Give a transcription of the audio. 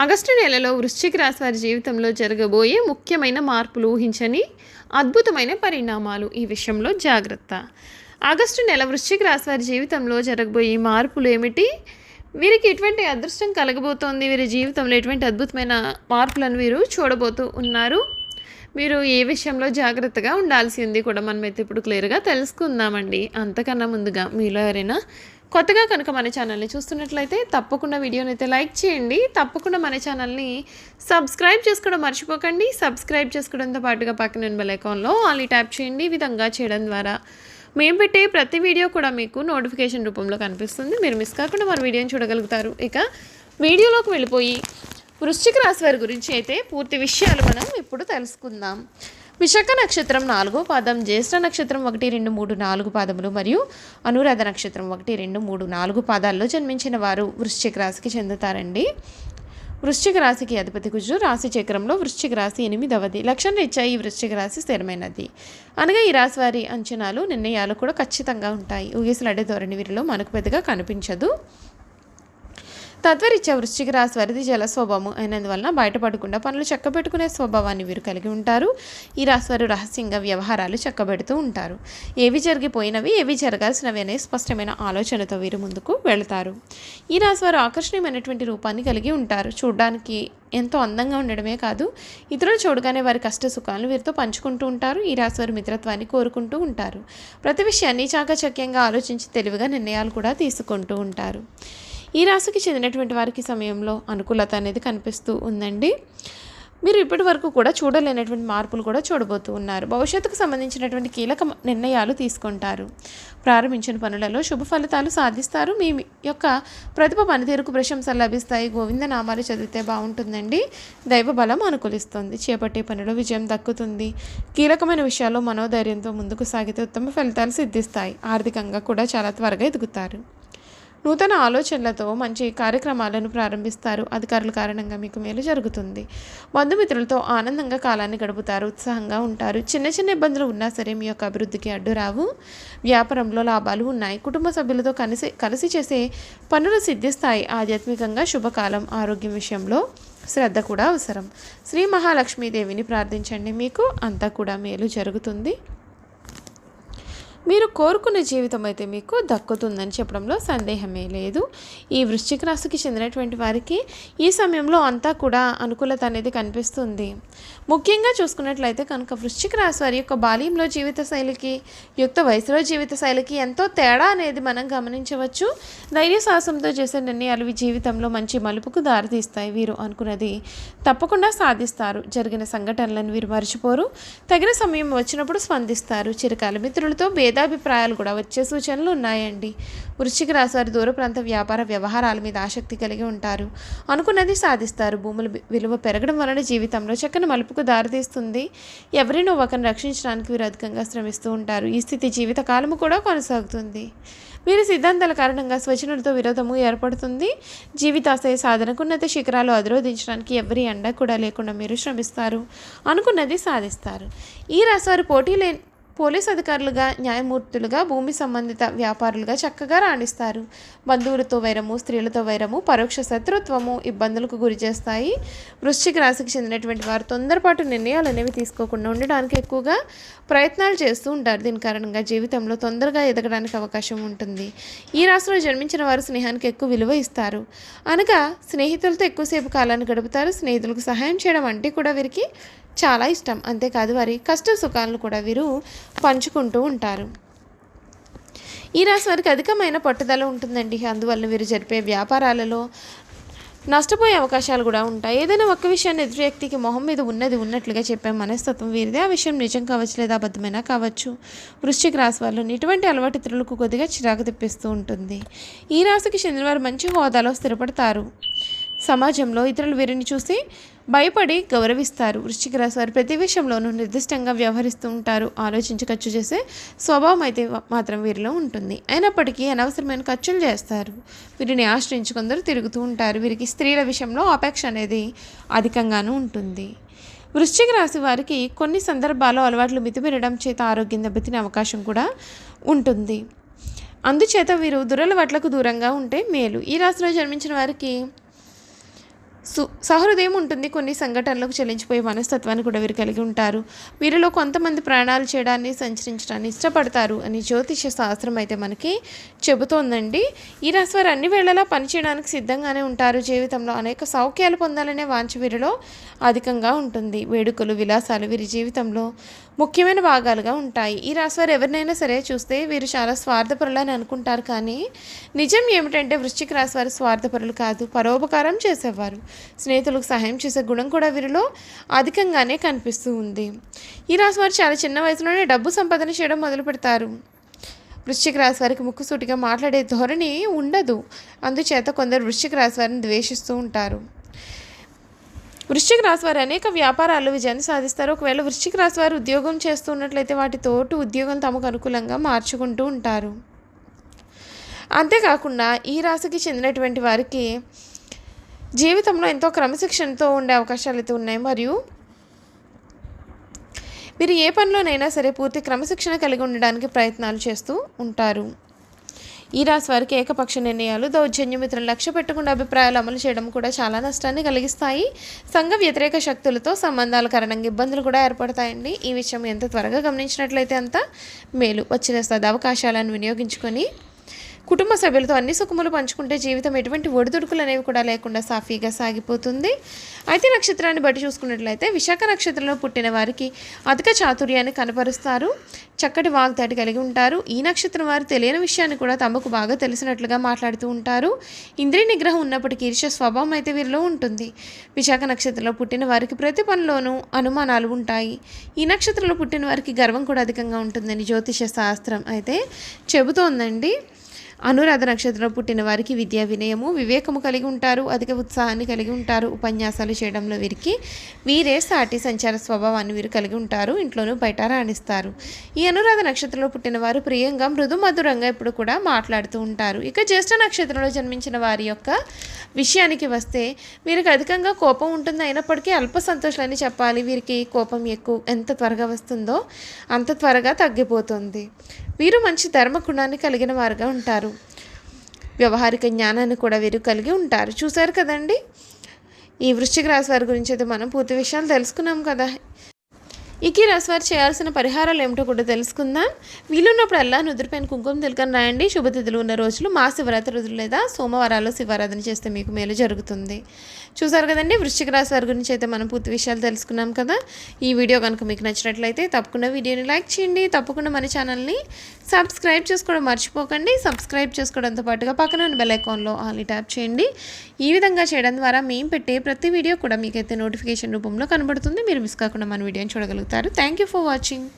August నెలలో వృశ్చిక రాశి వారి జీవితంలో జరగబోయే ముఖ్యమైన మార్పులు ఊహించని అద్భుతమైన పరిణామాలు ఈ విషయంలో జాగ్రత్త. ఆగస్టు నెల వృశ్చిక రాశి వారి జీవితంలో జరగబోయే మార్పులు ఏమిటి? వీరికి ఎటువంటి అదృష్టం కలగబోతోంది? వీరి జీవితంలో ఎటువంటి అద్భుతమైన మార్పులను వీరు చూడబోతూ ఉన్నారు? మీరు ఏ విషయంలో జాగ్రత్తగా ఉండాల్సింది కూడా మనమైతే ఇప్పుడు క్లియర్గా తెలుసుకుందామండి. అంతకన్నా ముందుగా మీలో ఎవరైనా కొత్తగా కనుక మన ఛానల్ని చూస్తున్నట్లయితే తప్పకుండా వీడియోని అయితే లైక్ చేయండి. తప్పకుండా మన ఛానల్ని సబ్స్క్రైబ్ చేసుకోవడం మర్చిపోకండి. సబ్స్క్రైబ్ చేసుకోవడంతో పాటుగా పక్కన బెల్ ఐకాన్లో ఆల్ ట్యాప్ చేయండి. ఈ విధంగా చేయడం ద్వారా మేము పెట్టే ప్రతి వీడియో కూడా మీకు నోటిఫికేషన్ రూపంలో కనిపిస్తుంది. మీరు మిస్ కాకుండా మన వీడియోని చూడగలుగుతారు. ఇక వీడియోలోకి వెళ్ళిపోయి వృశ్చిక రాశి వారి గురించి అయితే పూర్తి విషయాలు మనం ఇప్పుడు తెలుసుకుందాం. విశాఖ నక్షత్రం నాలుగో పాదం జ్యేష్ఠ నక్షత్రం ఒకటి రెండు మూడు నాలుగు పాదములు మరియు అనురాధ నక్షత్రం ఒకటి రెండు మూడు నాలుగు పాదాల్లో జన్మించిన వారు వృశ్చిక రాశికి చెందుతారండి. వృశ్చిక రాశికి అధిపతి కుజుడు రాశి చక్రంలో వృశ్చిక రాశి ఎనిమిదవది. లక్షణ రీత్యా ఈ వృశ్చిక రాశి స్థిరమైనది. అనగా ఈ రాశి వారి అంచనాలు నిర్ణయాలు కూడా ఖచ్చితంగా ఉంటాయి. ఊగిసలాడే ధోరణి వీరిలో మనకు పెద్దగా కనిపించదు. తత్వరీత్యా వృశ్చిక రాశి వారిది జల స్వభావం అయినందువలన బయటపడకుండా పనులు చక్కబెట్టుకునే స్వభావాన్ని వీరు కలిగి ఉంటారు. ఈ రాశి వారు రహస్యంగా వ్యవహారాలు చక్కబెడుతూ ఉంటారు. ఏవి జరిగిపోయినవి ఏవి జరగాల్సినవి అనే స్పష్టమైన ఆలోచనతో వీరు ముందుకు వెళతారు. ఈ రాశి వారు ఆకర్షణీయమైనటువంటి రూపాన్ని కలిగి ఉంటారు. చూడడానికి ఎంతో అందంగా ఉండడమే కాదు ఇతరులు చూడగానే వారి కష్ట సుఖాలను వీరితో పంచుకుంటూ ఉంటారు. ఈ రాశి వారి మిత్రత్వాన్ని కోరుకుంటూ ఉంటారు. ప్రతి విషయాన్ని చాకచక్యంగా ఆలోచించి తెలివిగా నిర్ణయాలు కూడా తీసుకుంటూ ఉంటారు. ఈ రాశికి చెందినటువంటి వారికి సమయంలో అనుకూలత అనేది కనిపిస్తూ ఉందండి. మీరు ఇప్పటి వరకు కూడా చూడలేనటువంటి మార్పులు కూడా చూడబోతూ ఉన్నారు. భవిష్యత్తుకు సంబంధించినటువంటి కీలక నిర్ణయాలు తీసుకుంటారు. ప్రారంభించిన పనులలో శుభ ఫలితాలు సాధిస్తారు. మీ యొక్క ప్రతిభ పనితీరుకు ప్రశంసలు లభిస్తాయి. గోవింద నామాలు చదివితే బాగుంటుందండి. దైవ బలం అనుకూలిస్తుంది. చేపట్టే పనిలో విజయం దక్కుతుంది. కీలకమైన విషయాల్లో మనోధైర్యంతో ముందుకు సాగితే ఉత్తమ ఫలితాలు సిద్ధిస్తాయి. ఆర్థికంగా కూడా చాలా త్వరగా ఎదుగుతారు. నూతన ఆలోచనలతో మంచి కార్యక్రమాలను ప్రారంభిస్తారు. అధికారుల కారణంగా మీకు మేలు జరుగుతుంది. బంధుమిత్రులతో ఆనందంగా కాలాన్ని గడుపుతారు. ఉత్సాహంగా ఉంటారు. చిన్న చిన్న ఇబ్బందులు ఉన్నా సరే మీ యొక్క అభివృద్ధికి అడ్డు రావు. వ్యాపారంలో లాభాలు ఉన్నాయి. కుటుంబ సభ్యులతో కలిసి కలిసి చేసే పనులు సిద్ధిస్తాయి. ఆధ్యాత్మికంగా శుభకాలం ఆరోగ్యం విషయంలో శ్రద్ధ కూడా అవసరం. శ్రీ మహాలక్ష్మీదేవిని ప్రార్థించండి. మీకు అంతా కూడా మేలు జరుగుతుంది. మీరు కోరుకున్న జీవితం అయితే మీకు దక్కుతుందని చెప్పడంలో సందేహమే లేదు. ఈ వృశ్చిక రాశికి చెందినటువంటి వారికి ఈ సమయంలో అంతా కూడా అనుకూలత అనేది కనిపిస్తుంది. ముఖ్యంగా చూసుకున్నట్లయితే కనుక వృశ్చిక రాశి వారి యొక్క బాల్యంలో జీవిత శైలికి యుక్త వయసులో జీవిత శైలికి ఎంతో తేడా అనేది మనం గమనించవచ్చు. ధైర్య సాహసంతో చేసే నిర్ణయాలు జీవితంలో మంచి మలుపుకు దారితీస్తాయి. వీరు అనుకున్నది తప్పకుండా సాధిస్తారు. జరిగిన సంఘటనలను వీరు మర్చిపోరు. తగిన సమయం వచ్చినప్పుడు స్పందిస్తారు. చిరకాల మిత్రులతో భేదాభిప్రాయాలు కూడా వచ్చే సూచనలు ఉన్నాయండి. వృశ్చిక రాశి వారి దూర ప్రాంత వ్యాపార వ్యవహారాల మీద ఆసక్తి కలిగి ఉంటారు. అనుకున్నది సాధిస్తారు. భూముల విలువ పెరగడం వలన జీవితంలో చక్కని మలుపుకు దారితీస్తుంది. ఎవరినో ఒకరిని రక్షించడానికి వీరు అధికంగా శ్రమిస్తూ ఉంటారు. ఈ స్థితి జీవిత కాలము కూడా కొనసాగుతుంది. వీరి సిద్ధాంతాల కారణంగా స్వచనులతో విరోధము ఏర్పడుతుంది. జీవితాశయ సాధనకు ఉన్నత శిఖరాలు అధిరోధించడానికి ఎవరి అండ కూడా లేకుండా మీరు శ్రమిస్తారు. అనుకున్నది సాధిస్తారు. ఈ రాశివారు పోటీ లే పోలీస్ అధికారులుగా న్యాయమూర్తులుగా భూమి సంబంధిత వ్యాపారులుగా చక్కగా రాణిస్తారు. బంధువులతో వైరము స్త్రీలతో వైరము పరోక్ష శత్రుత్వము ఇబ్బందులకు గురి చేస్తాయి. వృశ్చిక రాశికి చెందినటువంటి వారు తొందరపాటు నిర్ణయాలు అనేవి తీసుకోకుండా ఉండడానికి ఎక్కువగా ప్రయత్నాలు చేస్తూ ఉంటారు. దీని కారణంగా జీవితంలో తొందరగా ఎదగడానికి అవకాశం ఉంటుంది. ఈ రాశిలో జన్మించిన వారు స్నేహానికి ఎక్కువ విలువ ఇస్తారు. అనగా స్నేహితులతో ఎక్కువసేపు కాలాన్ని గడుపుతారు. స్నేహితులకు సహాయం చేయడం అంటే కూడా వీరికి చాలా ఇష్టం. అంతేకాదు వారి కష్ట సుఖాలను కూడా వీరు పంచుకుంటూ ఉంటారు. ఈ రాశి వారికి అధికమైన పట్టుదల ఉంటుందండి. అందువల్ల వీరు జరిపే వ్యాపారాలలో నష్టపోయే అవకాశాలు కూడా ఉంటాయి. ఏదైనా ఒక్క విషయాన్ని ఎదురు వ్యక్తికి మొహం మీద ఉన్నది ఉన్నట్లుగా చెప్పే మనస్తత్వం వీరిదే. ఆ విషయం నిజం కావచ్చు లేదా అబద్ధమైనా కావచ్చు. వృశ్చిక రాశి వాళ్ళు ఇటువంటి అలవాటు ఇతరులకు కొద్దిగా చిరాకు తెప్పిస్తూ ఉంటుంది. ఈ రాశికి చెందినవారు మంచి హోదాలో స్థిరపడతారు. సమాజంలో ఇతరులు వీరిని చూసి భయపడి గౌరవిస్తారు. వృశ్చిక రాశి వారు ప్రతి విషయంలోనూ నిర్దిష్టంగా వ్యవహరిస్తూ ఉంటారు. ఆలోచించి ఖర్చు చేసే స్వభావం అయితే మాత్రం వీరిలో ఉంటుంది. అయినప్పటికీ అనవసరమైన ఖర్చులు చేస్తారు. వీరిని ఆశ్రయించి కొందరు తిరుగుతూ ఉంటారు. వీరికి స్త్రీల విషయంలో అపేక్ష అనేది అధికంగానూ ఉంటుంది. వృశ్చిక రాశి వారికి కొన్ని సందర్భాల్లో అలవాట్లు మితిమీరడం చేత ఆరోగ్యం దెబ్బతినే అవకాశం కూడా ఉంటుంది. అందుచేత వీరు దురలవాట్లకు దూరంగా ఉంటే మేలు. ఈ రాశిలో జన్మించిన వారికి సహృదయం ఉంటుంది కొన్ని సంఘటనలకు చెల్లించిపోయే మనస్తత్వాన్ని కూడా వీరు కలిగి ఉంటారు. వీరిలో కొంతమంది ప్రయాణాలు చేయడాన్ని సంచరించడాన్ని ఇష్టపడతారు అని జ్యోతిష శాస్త్రం అయితే మనకి చెబుతోందండి. ఈ రాశి వారు అన్ని వేళలా పనిచేయడానికి సిద్ధంగానే ఉంటారు. జీవితంలో అనేక సౌఖ్యాలు పొందాలనే వాంఛ వీరిలో అధికంగా ఉంటుంది. వేడుకలు విలాసాలు వీరి జీవితంలో ముఖ్యమైన భాగాలుగా ఉంటాయి. ఈ రాశివారు ఎవరినైనా సరే చూస్తే వీరు చాలా స్వార్థపరులని అనుకుంటారు కానీ నిజం ఏమిటంటే వృశ్చిక రాశివారు స్వార్థపరులు కాదు పరోపకారం చేసేవారు. స్నేహితులకు సహాయం చేసే గుణం కూడా వీరిలో అధికంగానే కనిపిస్తూ ఉంది. ఈ రాశి వారు చాలా చిన్న వయసులోనే డబ్బు సంపాదన చేయడం మొదలు పెడతారు. వృశ్చిక రాశి వారికి ముక్కుసూటిగా మాట్లాడే ధోరణి ఉండదు. అందుచేత కొందరు వృశ్చిక రాశి వారిని ద్వేషిస్తూ ఉంటారు. వృశ్చిక రాశి వారు అనేక వ్యాపారాలు విజయాన్ని సాధిస్తారు. ఒకవేళ వృశ్చిక రాశి వారు ఉద్యోగం చేస్తున్నట్లయితే వాటి తోటి ఉద్యోగం తమకు అనుకూలంగా మార్చుకుంటూ ఉంటారు. అంతేకాకుండా ఈ రాశికి చెందినటువంటి వారికి జీవితంలో ఎంతో క్రమశిక్షణతో ఉండే అవకాశాలు అయితే ఉన్నాయి. మరియు మీరు ఏ పనిలోనైనా సరే పూర్తి క్రమశిక్షణ కలిగి ఉండడానికి ప్రయత్నాలు చేస్తూ ఉంటారు. ఈ రాశి వారికి ఏకపక్ష నిర్ణయాలు దౌర్జన్యమిత్రులు లక్ష్య పెట్టకుండా అభిప్రాయాలు అమలు చేయడం కూడా చాలా నష్టాన్ని కలిగిస్తాయి. సంఘ వ్యతిరేక శక్తులతో సంబంధాల కారణంగా ఇబ్బందులు కూడా ఏర్పడతాయండి. ఈ విషయం ఎంత త్వరగా గమనించినట్లయితే అంత మేలు. వచ్చిన సదావకాశాలను వినియోగించుకొని కుటుంబ సభ్యులతో అన్ని సుఖములు పంచుకుంటే జీవితం ఎటువంటి ఒడిదుడుకులు అనేవి కూడా లేకుండా సాఫీగా సాగిపోతుంది. అయితే నక్షత్రాన్ని బట్టి చూసుకున్నట్లయితే విశాఖ నక్షత్రంలో పుట్టిన వారికి అధిక చాతుర్యాన్ని కనపరుస్తారు. చక్కటి వాగ్దాటి కలిగి ఉంటారు. ఈ నక్షత్రం వారు తెలియని విషయాన్ని కూడా తమకు బాగా తెలిసినట్లుగా మాట్లాడుతూ ఉంటారు. ఇంద్రియ నిగ్రహం ఉన్నప్పటికీ ఈర్ష స్వభావం అయితే వీరిలో ఉంటుంది. విశాఖ నక్షత్రంలో పుట్టిన వారికి ప్రతి పనిలోనూ అనుమానాలు ఉంటాయి. ఈ నక్షత్రంలో పుట్టిన వారికి గర్వం కూడా అధికంగా ఉంటుందని జ్యోతిష శాస్త్రం అయితే చెబుతోందండి. అనురాధ నక్షత్రం పుట్టిన వారికి విద్యా వినయము వివేకము కలిగి ఉంటారు అధిక ఉత్సాహాన్ని కలిగి ఉంటారు. ఉపన్యాసాలు చేయడంలో వీరికి వీరే సాటి సంచార స్వభావాన్ని వీరు కలిగి ఉంటారు ఇంట్లోనూ బయట రాణిస్తారు. ఈ అనురాధ నక్షత్రంలో పుట్టిన వారు ప్రియంగా మృదు మధురంగా ఇప్పుడు కూడా మాట్లాడుతూ ఉంటారు. ఇక జ్యేష్ఠ నక్షత్రంలో జన్మించిన వారి యొక్క విషయానికి వస్తే వీరికి అధికంగా కోపం ఉంటుంది. అయినప్పటికీ అల్ప సంతోషాలని చెప్పాలి. వీరికి కోపం ఎక్కువ ఎంత త్వరగా వస్తుందో అంత త్వరగా తగ్గిపోతుంది. వీరు మంచి ధర్మగుణాన్ని కలిగిన వారుగా ఉంటారు. వ్యవహారిక జ్ఞానాన్ని కూడా వీరు కలిగి ఉంటారు. చూశారు కదండి? ఈ వృశ్చిక రాశి వారి గురించి అయితే మనం పూర్తి విషయాలు తెలుసుకున్నాం కదా. ఇక రాశి వారు చేయాల్సిన పరిహారాలు ఏమిటో కూడా తెలుసుకుందాం. వీలున్నప్పుడల్లా నుదురుపైన కుంకుమ తిలకని రాయండి. శుభతిథులు ఉన్న రోజులు మా శివరాత్రి రోజులు లేదా సోమవారాల్లో శివారాధన చేస్తే మీకు మేలు జరుగుతుంది. చూసారు కదండి? వృశ్చిక రాశి వారి గురించి అయితే మనం పూర్తి విషయాలు తెలుసుకున్నాం కదా. ఈ వీడియో కనుక మీకు నచ్చినట్లయితే తప్పకుండా వీడియోని లైక్ చేయండి. తప్పకుండా మన ఛానల్ని సబ్స్క్రైబ్ చేసుకోవడం మర్చిపోకండి. సబ్స్క్రైబ్ చేసుకోవడంతో పాటుగా పక్కన ఉన్న బెల్ ఐకాన్లో ఆల్ని ట్యాప్ చేయండి. ఈ విధంగా చేయడం ద్వారా మేము పెట్టే ప్రతి వీడియో కూడా మీకైతే నోటిఫికేషన్ రూపంలో కనబడుతుంది. మీరు మిస్ కాకుండా మన వీడియోని చూడగలుగుతారు. Thank you for watching.